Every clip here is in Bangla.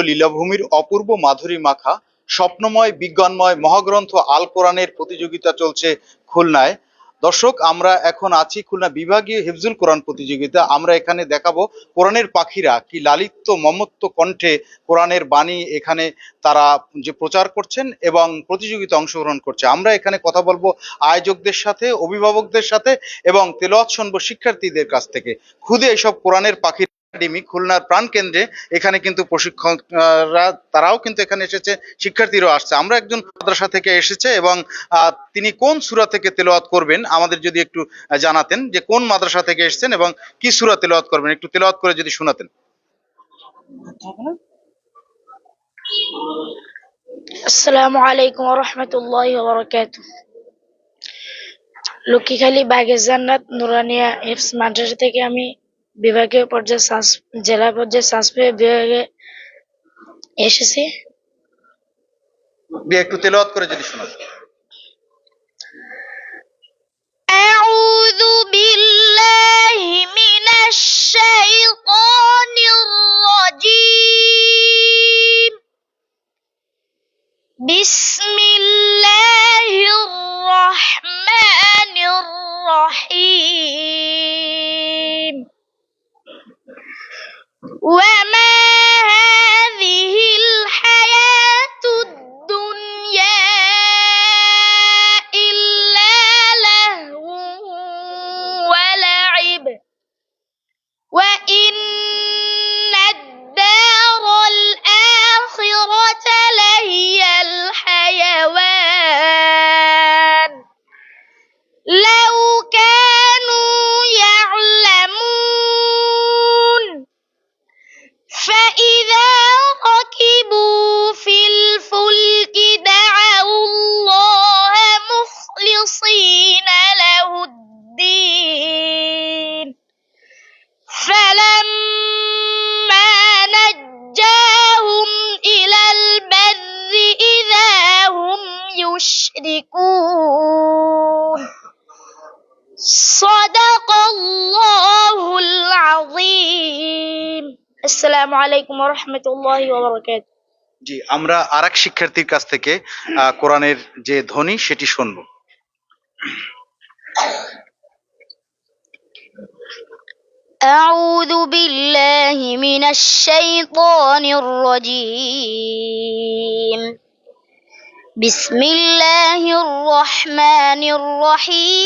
লীলাভূমির অপূর্ব মাধুরী মাখা, স্বপ্নময়, বিজ্ঞানময় মহাগ্রন্থ আল কোরআনের প্রতিযোগিতা চলছে খুলনায়। দর্শক, আমরা এখন আছি খুলনা বিভাগীয় হিফজুল কোরআন প্রতিযোগিতা। আমরা এখানে দেখাবো কোরআনের পাখিরা কি লালিত্য মমত্ব কণ্ঠে কোরআনের বাণী এখানে তারা যে প্রচার করছেন এবং প্রতিযোগিতা অংশগ্রহণ করছে। আমরা এখানে কথা বলব আয়োজকদের সাথে, অভিভাবকদের সাথে এবং শুনব শিক্ষার্থীদের কাছ থেকে। খুদে এইসব কোরআনের পাখি একাডেমি, খুলনার প্রাণকেন্দ্রে এখানে কিন্তু প্রশিক্ষকরা, তারাও কিন্তু এখানে এসেছে, শিক্ষার্থীরাও আসছে। আমরা একজন মাদ্রাসা থেকে এসেছে এবং তিনি কোন সূরা থেকে তেলাওয়াত করবেন আমাদের যদি একটু জানাতেন যে কোন মাদ্রাসা থেকে এসেছেন এবং কি সূরা তেলাওয়াত করবেন। একটু তেলাওয়াত করে যদি শোনাতেন। আসসালামু আলাইকুম রহমতুল্লাহ বরকাত লক্ষ্মীখালী বাগের জান্নাত নুরানিয়া হিফস মাদ্রাসা থেকে আমি বিভাগীয় পর্যায়ে সাস- জেলা পর্যায়ে সাসপে বিভাগে এসেছি দিয়ে একটু তেলাওয়াত করে যদি শোনাতেন أعوذ بالله من الشيطان الرجيم بسم الله الرحمن الرحيم Well يشركون صدق الله العظيم السلام عليكم ورحمة الله وبركاته জি আমরা আর এক শিক্ষার্থীর কাছ থেকে আহ, কোরআনের যে ধ্বনি সেটি শুনবো أعوذ بالله من الشيطان الرجيم بسم الله الرحمن الرحيم.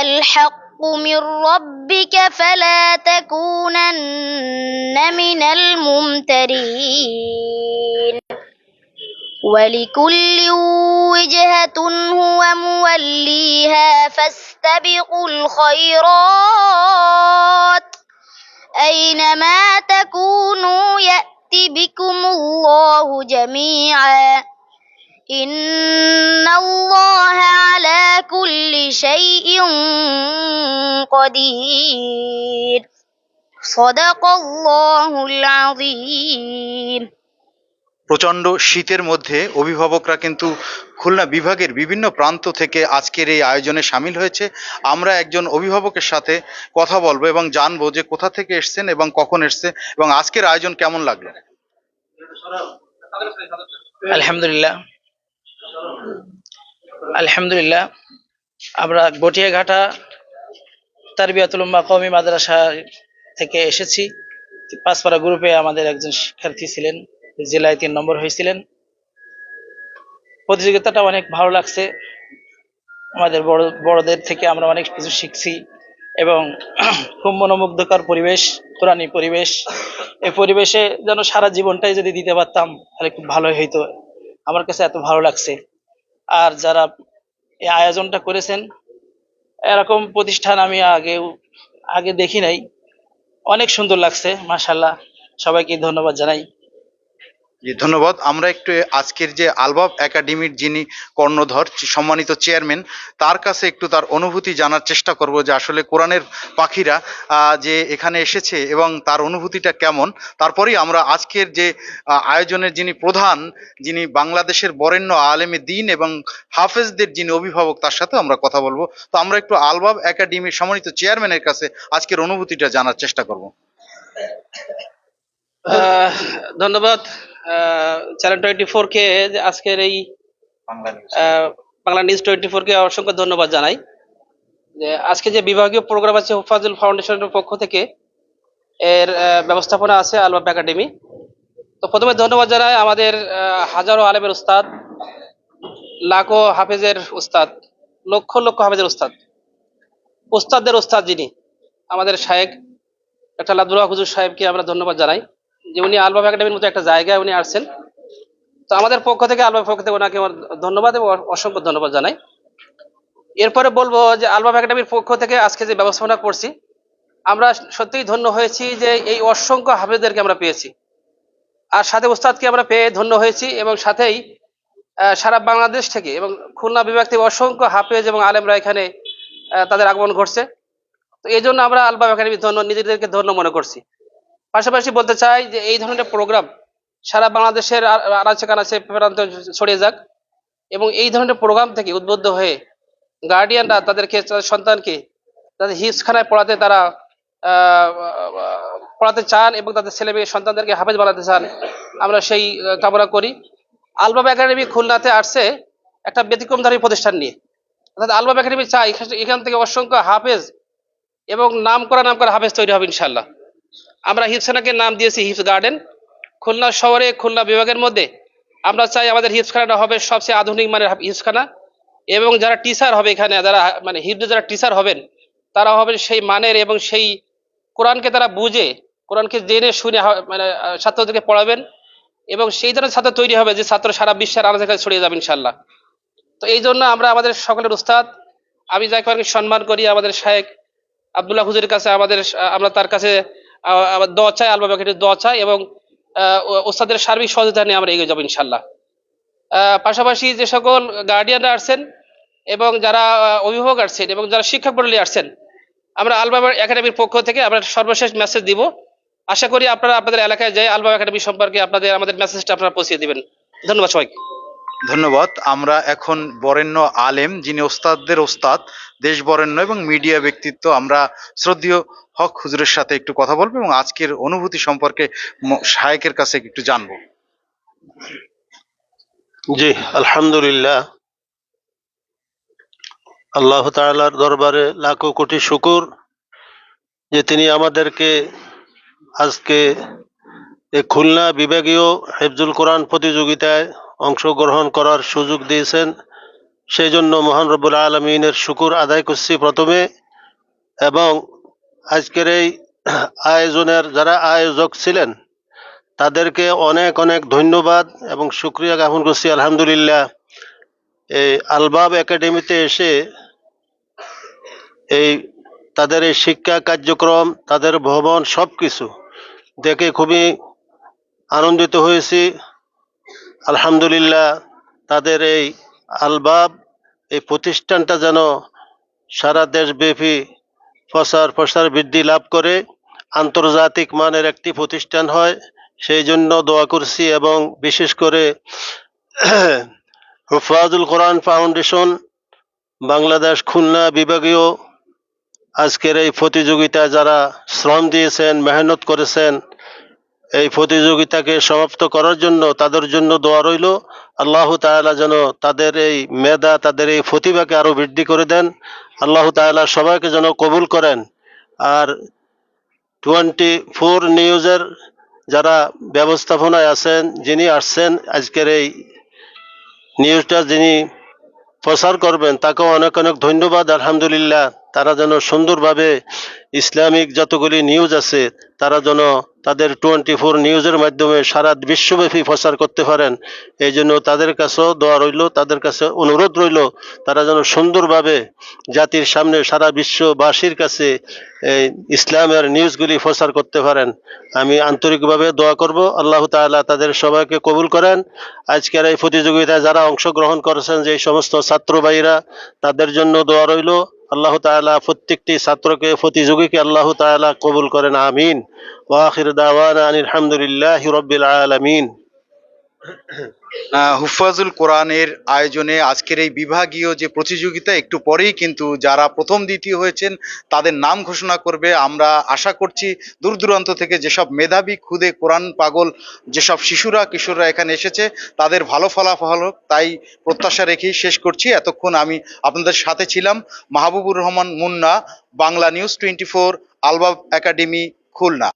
الحق من ربك فلا تكونن من الممترين. ولكل وجهة هو موليها فاستبقوا الخيرات. أينما تكونوا يأت بكم الله جميعا. إن الله على كل شيء قدير. صدق الله العظيم. প্রচণ্ড শীতের মধ্যে অভিভাবকরা কিন্তু খুলনা বিভাগের বিভিন্ন প্রান্ত থেকে আজকের এই আয়োজনে সামিল হয়েছে। আমরা একজন অভিভাবকের সাথে কথা বলব এবং জানব যে কোথা থেকে এসছেন এবং কখন এসছে এবং আজকের আয়োজন কেমন লাগল? আলহামদুলিল্লাহ। আলহামদুলিল্লাহ। আমরা গটিয়াঘাটা তারবিয়াতুল উম্মা কওমি মাদ্রাসা থেকে এসেছি। পাঁচপাড়া গ্রুপে আমাদের একজন শিক্ষার্থী ছিলেন। জেলায় তিন নম্বর হয়েছিলেন। প্রতিযোগিতাটা অনেক ভালো লাগছে। আমাদের বড়, বড়দের থেকে আমরা অনেক কিছু শিখছি এবং খুব মনোমুগ্ধকর পরিবেশ কোরআনী পরিবেশ। এই পরিবেশে যেন সারা জীবনটাই যদি দিতে পারতাম, তাহলে খুব ভালোই হইতো। আমার কাছে এত ভালো লাগছে। আর যারা এই আয়োজনটা করেছেন, এরকম প্রতিষ্ঠান আমি আগেও, আগে দেখি নাই। অনেক সুন্দর লাগছে মাশাল্লাহ সবাইকে ধন্যবাদ জানাই। জি, ধন্যবাদ। আমরা একটু আজকের যে আলবাব একাডেমির যিনি কর্ণধর সম্মানিত চেয়ারম্যান, তার কাছে একটু তার অনুভূতি জানার চেষ্টা করব যে আসলে কোরআনের পাখিরা যে এখানে এসেছে এবং তার অনুভূতিটা কেমন। তারপরেই আমরা আজকের যে আয়োজনের যিনি প্রধান, যিনি বাংলাদেশের বরেণ্য আলেমে দিন এবং হাফেজদের যিনি অভিভাবক, তার সাথে আমরা কথা বলব। তো আমরা একটু আলবাব একাডেমির সম্মানিত চেয়ারম্যানের কাছে আজকের অনুভূতিটা জানার চেষ্টা করব। ধন্যবাদ। চ্যানেল টোয়েন্টি ফোর কে আজকের এই বাংলা নিউজ টোয়েন্টি ফোর কে অসংখ্য ধন্যবাদ জানাই। যে আজকে যে বিভাগীয় প্রোগ্রাম আছে হুফাজুল ফাউন্ডেশনের পক্ষ থেকে এর ব্যবস্থাপনা আছে আলবাব একাডেমি তো প্রথমে ধন্যবাদ জানাই আমাদের হাজারো আলেমের উস্তাদ লাখো হাফেজের উস্তাদ লক্ষ লক্ষ হাফেজের উস্তাদ। উস্তাদদের উস্তাদ যিনি আমাদের শায়েক একটা লাদুল্লাহ হুজুর সাহেবকে আমরা ধন্যবাদ জানাই। যে উনি আলবাব একাডেমির মতো একটা জায়গায় উনি আসছেন। তো আমাদের পক্ষ থেকে আলবাব পক্ষ থেকে ওনাকে আমার ধন্যবাদ এবং অসংখ্য ধন্যবাদ জানাই। এরপরে বলব যে আলবাব একাডেমির পক্ষ থেকে আজকে যে ব্যবস্থাপনা করছি, আমরা সত্যিই ধন্য হয়েছি যে এই অসংখ্য হাফেজদেরকে আমরা পেয়েছি। আর সাথে উস্তাদকে আমরা পেয়ে ধন্য হয়েছি এবং সাথেই সারা বাংলাদেশ থেকে এবং খুলনা বিভাগ থেকে অসংখ্য হাফেজ এবং আলেমরা এখানে তাদের আগমন ঘটছে। তো এই জন্য আমরা আলবাব একাডেমি ধন্য, নিজেদেরকে ধন্য মনে করছি। পাশাপাশি বলতে চাই যে এই ধরনের প্রোগ্রাম সারা বাংলাদেশের আনাচে কানাচে প্রান্তে ছড়িয়ে যাক। এবং এই ধরনের প্রোগ্রাম থেকে উদ্বুদ্ধ হয়ে গার্ডিয়ানরা তাদেরকে, তাদের সন্তানকে তাদের হিপসখানায় পড়াতে তারা পড়াতে চান এবং তাদের ছেলে মেয়ে সন্তানদেরকে হাফেজ বানাতে চান, আমরা সেই কামনা করি। আলবাব একাডেমি খুলনাতে আসছে একটা ব্যতিক্রমধারী প্রতিষ্ঠান নিয়ে। অর্থাৎ আলবাব একাডেমি চাই, এখান- এখান থেকে অসংখ্য হাফেজ এবং নাম করা নাম করা হাফেজ তৈরি হবে ইনশাল্লাহ আমরা হিপসখানাকে নাম দিয়েছি হিপস গার্ডেন। খুলনা শহরে, খুলনা বিভাগের মধ্যে আমরা চাই আমাদের হিপসখানাটা হবে সবচেয়ে আধুনিক মানের হিপসখানা এবং যারা টিচার হবে এখানে, যারা মানে হিপসে যারা টিচার হবেন, তারা হবেন সেই মানের এবং সেই কোরআনকে তারা বুঝে, কোরআনকে জেনে, শুনে মানে ছাত্রদেরকে পড়াবেন এবং সেই ধরনের ছাত্র তৈরি হবে যে ছাত্র সারা বিশ্বের আলাদা কাছে ছড়িয়ে যাবে ইনশাল্লাহ তো এই জন্য আমরা আমাদের সকলের উস্তাদ আমি যাকে সম্মান করি, আমাদের শায়েক আব্দুল্লাহ হুজুরের কাছে আমাদের আমরা তার কাছে দোয়া চাই আলবা বাকিটির দোয়া চাই এবং ওস্তাদের সার্বিক সহযোগিতা নিয়ে আমরা এগিয়ে যাব ইনশাল্লাহ পাশাপাশি যে সকল গার্ডিয়ানরা আসছেন এবং যারা অভিভাবক আসছেন এবং যারা শিক্ষক মন্ডলী আসছেন, আমরা আলবাবা একাডেমির পক্ষ থেকে আমরা সর্বশেষ মেসেজ দিব। আশা করি আপনারা আপনাদের এলাকায় যাই আলবাবা একাডেমি সম্পর্কে আপনাদের, আমাদের মেসেজটা আপনারা পৌঁছে দিবেন। ধন্যবাদ সবাইকে। ধন্যবাদ। আমরা এখন বরেণ্য আলেম, যিনি ওস্তাদদের ওস্তাদ দেশ বরেণ্য এবং মিডিয়া ব্যক্তিত্ব, আমরা শ্রদ্ধেয় হক হুজুরের সাথে একটু কথা বলব এবং আজকের অনুভূতি সম্পর্কে শায়েকের কাছে একটু জানব। জি, আলহামদুলিল্লাহ। আল্লাহ তাআলার দরবারে লাখো কোটি শুকুর যে তিনি আমাদেরকে আজকে খুলনা বিভাগীয় হেফজুল কোরআন প্রতিযোগিতায় অংশগ্রহণ করার সুযোগ দিয়েছেন। সেই জন্য মহান রব্বুল আলমিনের শুকুর আদায় করছি প্রথমে এবং আজকের এই আয়োজনের যারা আয়োজক ছিলেন, তাদেরকে অনেক অনেক ধন্যবাদ এবং শুক্রিয়া জ্ঞাপন করছি। আলহামদুলিল্লাহ, এই আলবাব একাডেমিতে এসে এই তাদের এই শিক্ষা কার্যক্রম, তাদের ভবন সব কিছু দেখে খুবই আনন্দিত হয়েছি। আলহামদুলিল্লাহ, তাদের এই আলবাব, এই প্রতিষ্ঠানটা যেন সারা দেশব্যাপী প্রচার প্রসার বৃদ্ধি লাভ করে আন্তর্জাতিক মানের একটি প্রতিষ্ঠান হয়। সেই জন্য দোয়া করছি এবং বিশেষ করে হুফাজুল কোরআন ফাউন্ডেশন, বাংলাদেশ খুলনা বিভাগীয় আজকের এই প্রতিযোগিতায় যারা শ্রম দিয়েছেন, মেহনত করেছেন, এই প্রতিযোগিতাকে সমাপ্ত করার জন্য তাদের জন্য দোয়া রইল। আল্লাহ তাআলা যেন তাদের এই মেধা, তাদের এই প্রতিভাকে আরও বৃদ্ধি করে দেন। আল্লাহ তাআলা সবাইকে যেন কবুল করেন। আর টোয়েন্টি ফোর নিউজের যারা ব্যবস্থাপনায় আছেন, যিনি আসছেন আজকের এই নিউজটা যিনি প্রচার করবেন, তাকেও অনেক অনেক ধন্যবাদ। আলহামদুলিল্লাহ, তারা যেন সুন্দরভাবে ইসলামিক যতগুলি নিউজ আছে, তারা যেন তাদের টোয়েন্টি ফোর নিউজের মাধ্যমে সারা বিশ্বব্যাপী প্রচার করতে পারেন। এই জন্য তাদের কাছেও দোয়া রইল, তাদের কাছে অনুরোধ রইল, তারা যেন সুন্দরভাবে জাতির সামনে সারা বিশ্ববাসীর কাছে এই ইসলামের নিউজগুলি প্রচার করতে পারেন। আমি আন্তরিকভাবে দোয়া করব, আল্লাহ তাআলা তাদের সবাইকে কবুল করেন। আজকের এই প্রতিযোগিতায় যারা অংশগ্রহণ করেছেন, যে সমস্ত ছাত্র ভাইরা তাদের জন্য দোয়া রইল। আল্লাহ তালা প্রত্যেকটি ছাত্রকে, প্রতিযোগীকে আল্লাহ তালা কবুল করেন, আমিন। ওয়াখির দাওয়ান আলহামদুলিল্লাহ রবিল আলমিন। হুফাজুল কোরআনের আয়োজনে আজকের এই বিভাগীয় যে প্রতিযোগিতা, একটু পরেই কিন্তু যারা প্রথম দ্বিতীয় হয়েছেন, তাদের নাম ঘোষণা করবে। আমরা আশা করছি দূর দূরান্ত থেকে যেসব মেধাবী খুদে কোরআন পাগল, যেসব শিশুরা, কিশোররা এখানে এসেছে, তাদের ভালো ফলাফল হোক, তাই প্রত্যাশা রেখেই শেষ করছি। এতক্ষণ আমি আপনাদের সাথে ছিলাম Mahbubur Rahman Munna, Bangla news twenty four, Albab academy, Khulna.